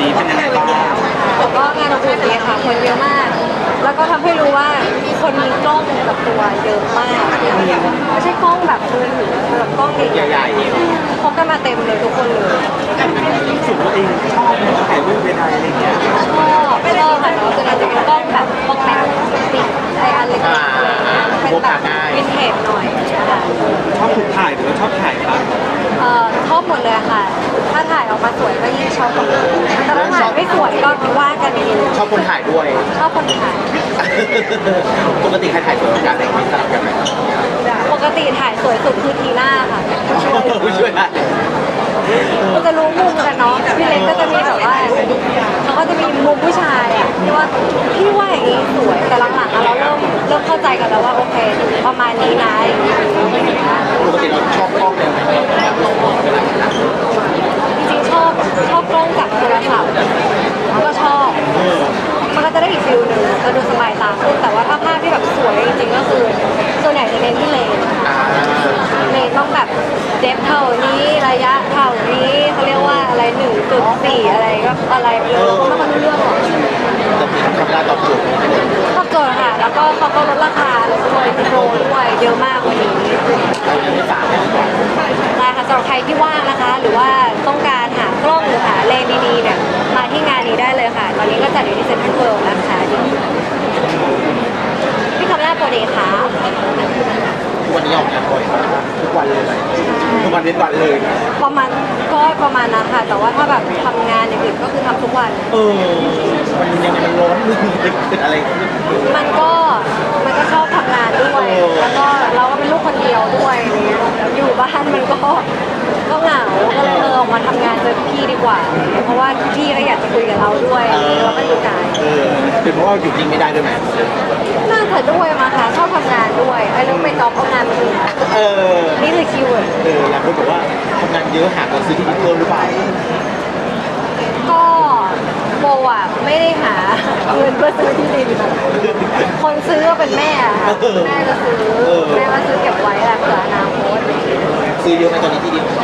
นุกดีค่ะ คนเยอะมาก แล้วก็ทำให้รู้ว่าคนมีกล้องกับตัวเยอะมากไม่ใช่กล้องแบบมือถือแบบกล้องใหญ่ใหญ่ๆพกกันมาเต็มเลยทุกคนเลยๆสุดตัวเองชอบถ่ายรูปใดๆอะไรเงี้ยก็ก็ค่ะเนาะส่วนใหญ่จะเป็นกล้องแบบกล้องแม็กติกไออันเล็กๆเป็นแบบวินเทจหน่อยนะคะชอบถูกถ่ายหรือว่าชอบถ่ายครับ เอ่อชอบหมดเลยค่ะ ถ้าถ่ายออกมาสวยก็ยิ่งชอบกว่าแต่ถ้าถ่ายไม่สวยก็ว่ากันอีกชอบคนถ่ายด้วย ชอบคนถ่าย ปกติใครถ่ายสวยกว่ากันอะไรอย่างเงี้ยสลับกันไหมปกติถ่ายสวยสุดคือทีหน้าค่ะผู้ช่วยผู้ช่วยถ่ายก็จะรู้มุมกันเนาะพี่เล็กก็จะมีแบบว่าเขาก็จะมีมุมผู้ชายอะที่ว่าพี่ว่าอย่างนี้สวยแต่หลังๆอะเราเริ่มเริ่มเข้าใจกันแล้วว่าโอเคประมาณนี้นะอย่างนี้ปกติเราชอบกล้องเลยไหม จริงๆชอบชอบกล้องจากโทรศัพท์ก็ชอบ มันก็จะ ได้อีกฟิลหนึ่งก็ดูสบายตาขึ้นแต่ว่าถ้าภาพที่แบบสวยจริงๆก็คือส่วนใหญ่จะเน้นที่เลนเลนต้องแบบเดฟเท่านี้ระยะเท่านี้เขาเรียกว่าอะไรหนึ่งจุดสี่อะไรก็อะไรไปเลยเราก็ไม่ค่อยรู้เรื่องหรอก ทำได้ตอบโจทย์ตอบโจทย์ค่ะ แล้วก็เขาก็ลดราคาเลยด้วยโปรด้วยเยอะมากวันนี้เรายังไม่ฝากเลยได้ค่ะสำหรับใครที่ว่างนะคะ หรือว่าต้องการหากล้องหรือหาเลนส์ดีๆเนี่ยมาที่งานนี้ได้เลยค่ะ ตอนนี้ก็จัดอยู่ที่เซ็นทรัลเวิลด์นะคะพี่คำหน้าโปรเดย์ค่ะ ทุกวันนี้ออกงานบ่อยมากทุกวันเลยทุกวันเป็นวันเลยประมาณก็ประมาณนั้นค่ะแต่ว่าถ้าแบบทำงานอย่างอื่นก็คือทำทุกวัน เออมันยังไงมันร้อนมือเป็นอะไรมันก็มันก็ชอบทำงานด้วยแล้วก็เราก็เป็นลูกคนเดียวด้วยอะไรเงี้ยอยู่บ้านมันก็ ก็เหงาก็เลยเออออกมาทำงานเจอพี่ดีกว่า เพราะว่าพี่ก็อยากจะคุยกับเราด้วยเราก็อยู่ไกลเออเป็นเพราะว่าอยู่จริงไม่ได้ด้วยไหมน่าจะด้วยมาค่ะชอบทำงานด้วยไอ้เรื่องไปจอบเอางานมาอื่นเออนี่คือคีย์เวิร์ดเออหลายคนบอกว่าทำงานเยอะหาเงินซื้อที่ดินเพิ่มหรือเปล่าก็โบอะไม่ได้หาเงินเพื่อซื้อที่ดินค่ะคนซื้อก็เป็นแม่อะค่ะแม่จะซื้อแม่มาซื้อเก็บไว้แหละเผื่ออนาคต ซื้อเยอะไหมตอนนี้ที่ดินโบ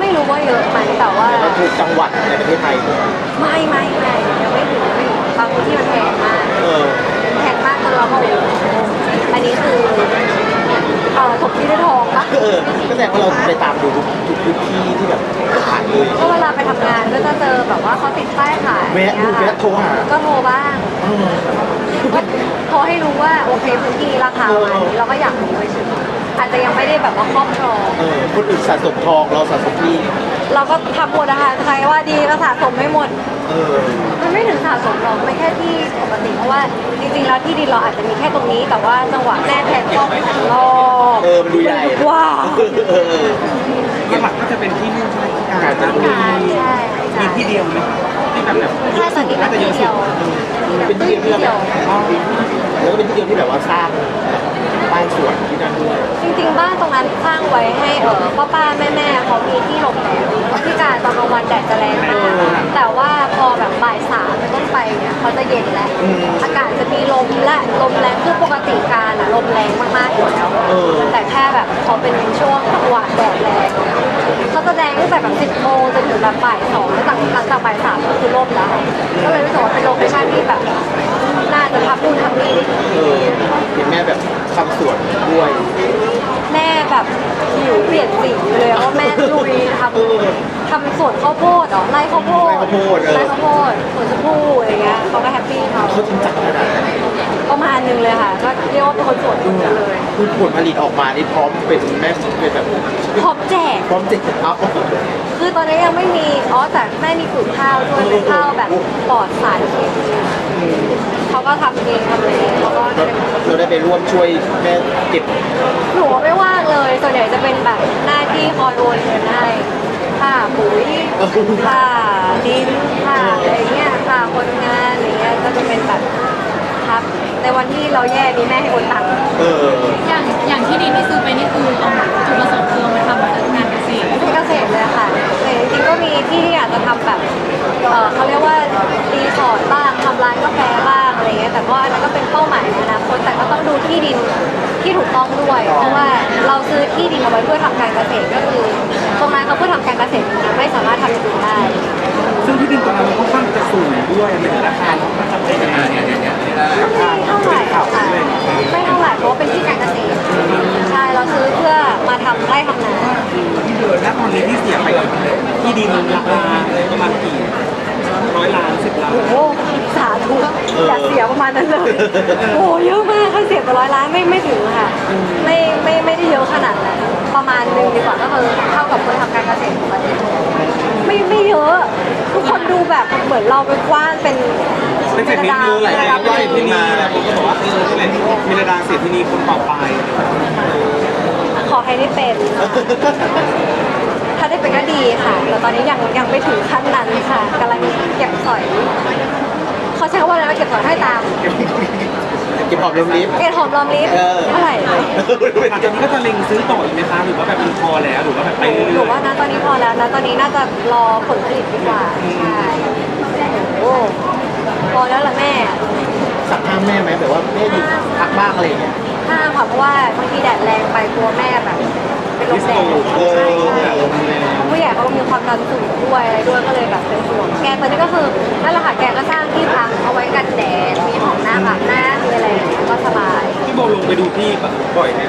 ไม่รู้ว่าเยอะไหมแต่ว่าถูกจังหวัดในประเทศไทย ไม่ไม่ไม่ยังไม่ถึงไม่ถึงบางที่มันแพงมากเออ แพงมากจนเราก็โอ้โหอันนี้คือเอ่อถกที่ด้วยทองปะ เออ ก็แสดงว่าเราไปตามดูทุกทุกพื้นที่ที่แบบขายเลย ก็เวลาไปทำงานก็จะเจอแบบว่าเขาติดป้ายขายแวะดูแวะโทรหา ก็โทรบ้างเออ ก็โทรให้รู้ว่าโอเคพื้นที่ราคาประมาณนี้เราก็อยากรู้เฉยๆ อาจจะยังไม่ได้แบบว่าครอบครอง เออคนอื่นสะสมทองเราสะสมที่เราก็ทำหมดนะคะใครว่าดีก็สะสมไม่หมด เออมันไม่ถึงสะสมหรอกมันแค่ที่ปกติเพราะว่าจริงๆแล้วที่ดินเราอาจจะมีแค่ตรงนี้ แต่ว่าจังหวะแม่แทนกล้องรอบเออมันดูใหญ่ว้าวเออหลักๆก็จะเป็นที่นู่นใช่ไหมที่กาการญจะจนบุมีรีใช่ใช่มีที่เดียวไหมที่แบบแบบใช่ตอนนี้เป็นที่เดียวเป็นที่เดียวที่ที่เราเดีแบยวบแล้วก็เป็นที่เดียวที่แบบว่าสร้างบ้าน สวนที่นั่นด้วยจริงๆ บ้านตรงนั้นสร้างไว้ให้เออป้าป้าแม่แม่ๆเขามีที่หลบแดดที่การตอนกลางวันแดดจะแรงมากแต่ว่าพอแบบบ่ายสามเป็นต้นไปเนี่ยเขาจะเย็นแล้วอากาศจะมีลมและลมแรงคือปกติการอะลมแรงมากๆอยู่แล้วเออแต่แค่แบบพอเป็นช่วงจังหวะแดดแรงเขาจะแดงตั้งแต่แบบสิบโมงจนถึงแบบบ่ายสองแล้วจากหลังจากบ่ายสามก็คือล่มแล้วก็เลยรู้สึกว่าเป็นโลเคชั่นที่แบบน่าจะทำนู่นทำนี่ได้ดี เออเห็นแม่แบบ ทำสวนด้วย แม่แบบผิวเปลี่ยนสีเลยเพราะแม่ลุยทำทำสวนข้าวโพดเหรอไร่ข้าวโพดไร่ข้าวโพดเออ ไร่ข้าวโพดสวนชมพู่อะไรเงี้ยเขาก็แฮปปี้เขาเขาจริงจังขนาดนั้นประมาณหนึงเลยค่ะ ก็เรียกว่าเป็นคนสวนจริงๆเลยคือผลผลิตออกมานี่พร้อมเป็นแม่เป็นแบบพร้อมแจก พร้อมจะเอาคือตอนนี้ยังไม่มี อ๋อ แต่แม่มีปลูกข้าวด้วยเป็นข้าวแบบปลอดสารเคมีเขาก็ทำเองทำเองเขาก็จะได้เราได้ไปร่วมช่วยแม่เก็บหนูไม่ว่างเลย ส่วนใหญ่จะเป็นแบบหน้าที่คอยโอนเงินให้ค่าปุ๋ย ค่าดินค่าอะไรเงี้ยค่าคนงานอะไรเงี้ยก็จะเป็นแบบครับ ในวันที่เราแย่มีแม่ให้โอนตังค์เอออย่างอย่างที่ดินที่ซื้อไปนี่คือเอาจุดประสงค์คือเอามาทำงานเกษตรที่เกษตรเลยค่ะแต่จริงๆก็มีที่ที่อยากจะทำแบบเออเขาเรียกว่ารีสอร์ทบ้างทำร้านกาแฟบ้างอะไรเงี้ยแต่ว่าอันนั้นก็เป็นเป้าหมายในอนาคตแต่ก็ต้องดูที่ดินที่ถูกต้องด้วยเพราะว่า เราซื้อที่ดินเอาไว้เพื่อทำการเกษตรก็คือตรงนั้นเขาเพื่อทำการเกษตรจริงๆไม่สามารถทำอย่างอื่นได้ ซึ่งที่ดินตรงนั้นมันค่อนข้างจะสูงด้วยด้วยไม่ถึงราคาเนะมันจะเป็นยังไงเนี่ยเนี่ยเนี่ยไม่เท่าไหร่ค่ะไม่เท่าไหร่เพราะว่าเป็นที่การเกษตรใช่เราซื้อเพื่อมาทำไร่ทำนาแล้วตอนนี้ที่เสียไปกับที่ดินราคาประมาณกี่ ร้อยล้านสิบล้าน โอ้โหสาธุอย่าเสียประมาณนั้นเลย โอ้เยอะมากถ้าเสียไปร้อยล้านไม่ไม่ถึงค่ะ ไม่ไม่ไม่ได้เยอะขนาดนั้น ประมาณหนึงดีกว่าก็คือเท่ากับคนทำการเกษตรปกติไม่ไม่เยอะ ทุกคนดูแบบเหมือนเราไปกว้านเป็นเป็นเศรษฐีดานีวหลายเป็นคดานวก็เศรษฐีนีแล้วผมก็บอกว่าเออนี่แหละมีระดาเศรษฐีนีคนต่อไป ขอให้ได้เป็น ถ้าได้เป็นก็ดีค่ะ แต่ตอนนี้ยังยังไม่ถึงขั้นนั้นค่ะกำลังเก็บสอยเขาใช้คำว่าอะไรนะเก็บสอยให้ตามเก็บหอมรอมริบ เก็บหอมรอมริบเออ เท่าไหร่หลังจากนี้ก็จะเล็งซื้อต่ออีกไหมคะหรือว่าแบบมันพอแล้วหรือว่าแบบไปหเรื่นูอยว่านะตอนนี้พอแล้วนะตอนนี้น่าจะรอผลผลิตดีกว่าใช่โอ้พอแล้วล่ะแม่สักห้ามแม่ไหมแบบว่าแม่หยุดพักบ้างอะไรอย่างเงี้ยห้ามค่ะเพราะว่าบางทีแดดแรงไปกลัวแม่แบบ เป็นลมแดดเออใช่ใช่ลมแรงผู้ใหญ่เขาก็มีความดันสูงด้วยอะไรด้วยก็เลยแบบเป็นห่วงแกตอนนี้ก็คือนั่นแหละค่ะแกก็สร้างที่พักเอาไว้กันแดดมีห้องน้ำอาบน้ำมีอะไรอย่างเงี้ยก็สบายๆพี่โบลงไปดูที่บ่อยไหม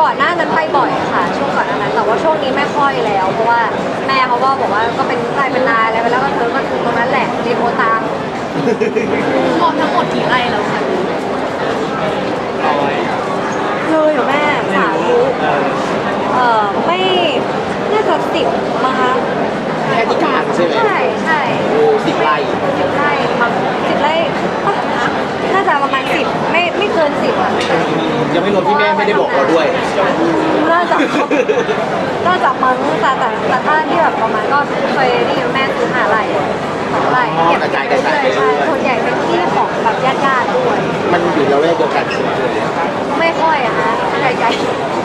ก่อนหน้านั้นไปบ่อยค่ะ ช่วงก่อนหน้านั้นแต่ว่าช่วงนี้ไม่ค่อยแล้ว เพราะว่าแม่เขาก็บอกว่าก็เป็นไร่เป็นนาอะไรไปแล้วก็เธอก็คือตรงนั้นแหละเรียนโอตามรวมทั้งหมดกี่ไร่แล้วคะร้อย เลยเหรอแม่สาธุเออเออไม่น่าจะสิบมั้งคะแค่ที่การใช่ไหมใช่ใช่โอ้สิบไร่สิบไร่มั้งสิบไร่ปะน่าจะประมาณสิบไม่ไม่เกินสิบอะยังไม่รวมที่แม่ไม่ได้บอกเราด้วยน่าจะน่าจะมั้งแต่แต่แต่ถ้าที่แบบประมาณก็เคยได้ยินแม่ซื้อหาไร่ สองไร่เก็บกระจายเรื่อยกระจายไปๆเรื่ใช่อยๆส่วนใหญ่เป็นที่ของแบบญาติๆด้วย มันอยู่ละแวกเดียวกันใช่ไหมไม่ค่อยอะฮะใหญ่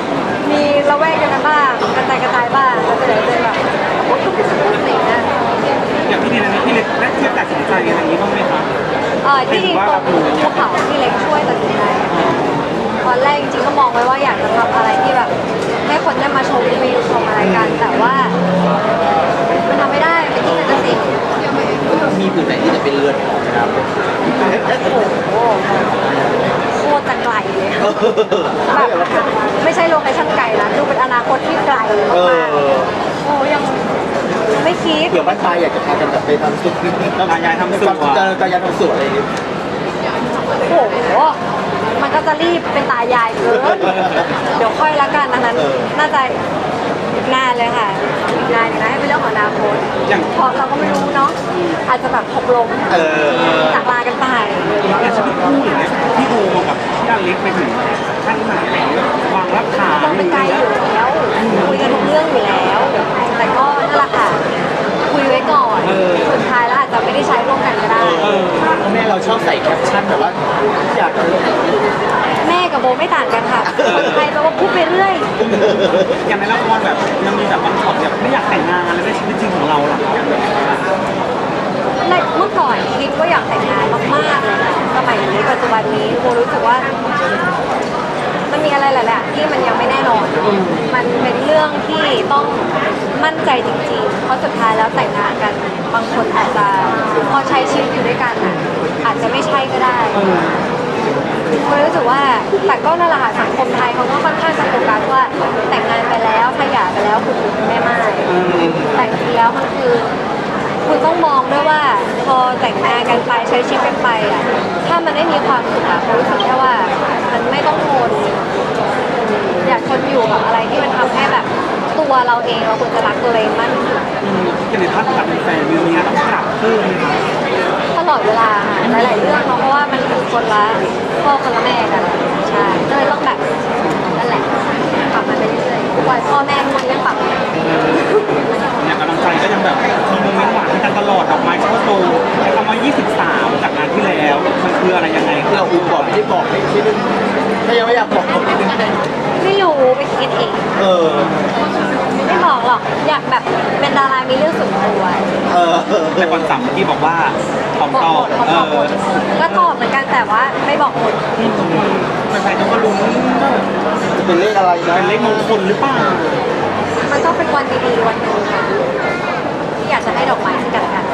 ๆมีละแวกกันบ้างกระจายกระจายบ้างแล้วก็เดี๋ยวจะแบบปุ๊บปุ๊บปุ๊บปุ๊บอะไรอย่างเงี้ยอย่างพี่ดินอันนี้พี่เล็กได้เทียบตัดสินใจอะไรอย่างนี้บ้างไหมคะเออที่ตรงภูเขาที่เล็กช่วยตัดสินใจตอนแรกจริงๆก็มองไว้ว่าอยากจะทำอะไรที่แบบให้คนได้มาชมวิวชมอะไรกัน แต่ว่ามันทำไม่ได้เป็นที่การเกษตร มีผืนไหนที่จะเป็นเรือนหอไหมครับโอ้โหโคตรจะไกลเลยแบบไม่ใช่โลเคชั่นไกลนะดูเป็นอนาคตที่ไกลเอมากอๆโอ้ยังไม่คิด เผื่อบ้านปลายอยากจะพากันแบบไปทำสุดตายายทำสวน จะจะยายทำสวนอะไรอย่างเงี้ยโอ้โห มันก็จะรีบเป็นตายายเกินเดี๋ยวค่อยละกันอันนั้น น่าจะอีกนานเลยค่ะอีกนานอยู่นะให้เป็นเรื่องของอนาคตอย่าง เพราะเราก็ไม่รู้เนาะอาจจะแบบหกล้มเออ จากลากัน เราชอบใส่แคปชั่นแบบว่าอยากแม่กับโบไม่ต่างกันค่ะคนไทยแปลว่าพูดไปเรื่อยอย่างในละครแบบมันมีแบบบางช็อตแบบไม่อยากแต่งงานแล้วในชีวิตจริงของเราล่ะในเมื่อก่อนคิดว่าอยากแต่งงานมากๆเลยนะสมัยนี้ปัจจุบันนี้โบรู้สึกว่า มันมีอะไรหลายๆอย่างที่มันยังไม่แน่นอน มันเป็นเรื่องที่ต้องมั่นใจจริงๆ เพราะสุดท้ายแล้วแต่งงานกัน บางคนอาจจะพอใช้ชีวิตอยู่ด้วยกันอะอาจจะไม่ใช่ก็ได้โบรู้สึกว่าแต่ก็นั่นแหละค่ะสังคมไทยเขาก็ค่อนข้างจะโฟกัสว่าแต่งงานไปแล้วถ้าหย่าไปแล้วคุณคือแม่ไม้แต่จริงๆแล้วมันคือ คุณต้องมองด้วยว่าพอแต่งงานกันไปใช้ชีวิตกันไปอะถ้ามันไม่มีความสุขอะรู้สึกแค่ว่ามันไม่ต้องทนอยากทนอยู่กับอะไรที่มันทำให้แบบ ตัวเราเองเราควรจะรักตัวเองมากที่สุดอย่างในท่านกับแฟนวิวเนี้ยต้องปรับเพิ่มไหมคะตลอดเวลาค่ะหลายๆเรื่องเนาะเพราะว่ามันคือคนละพ่อคนละแม่กันใช่ก็เลยต้องแบบ คืออะไรยังไงที่เราอุ้มบอกไม่ได้บอกเลยที่นึงถ้ายังไม่อยากบอกบอกนิดนึงไม่รู้ไปคิดเองเออ ไม่บอกหรอกอยากแบบเป็นดารามีเรื่องส่วนตัวเออแต่ก่อนสัมเมื่อกี้บอกว่าตอบบอกตอหมบดเขาเอตอบหมอดก็ตอบเหมือนกันแต่ว่าไม่บอกหมดแฟนๆเขาก็ลุ้นจะเป็นเลขอะไรนะเป็นเลขมงคลหรือเปล่ามันก็เป็นวันดีๆวันหนึงค่ะที่อยากจะให้ดอกไม้ซึ่งกันและกัน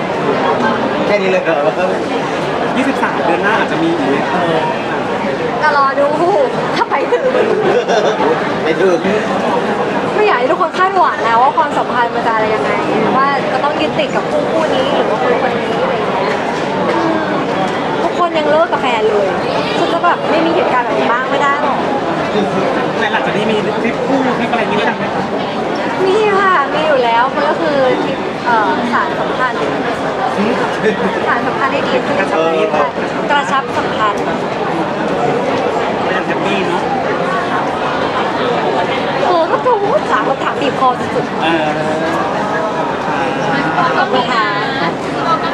จค่นี้เลยเหรอ 23 เดือนหน้าอาจจะมีอีกไหมเออก็รอดูถ้าไปถึงไม่ถึงไม่อยากให้ทุกคนคาดหวังนะว่าความสัมพันธ์มันจะอะไรยังไง ว่าจะต้องยึดติดกับคู่คู่นี้หรือว่าคนคนนี้อะไรอย่างเงี้ยอืมทุกคนยังเลิกกับแฟนเลยฉันจะแบบไม่มีเหตุการณ์แบบนี้บ้างไม่ได้หรอกในหลังจากนี้มีทริปคู่ทริปอะไรอย่างนี้บ้างไหมมีค่ะ มีอยู่แล้วมันก็คือที่เอ่อสารสัมพันธ์ สารสัมพันธ์ได้ดีขึ้นกระชับสัมพันธ์ก็ยังแฮปปี้เนาะเออก็ถูกสามคำถามบีบคอสุดเออ ๆขอบคุณค่ะ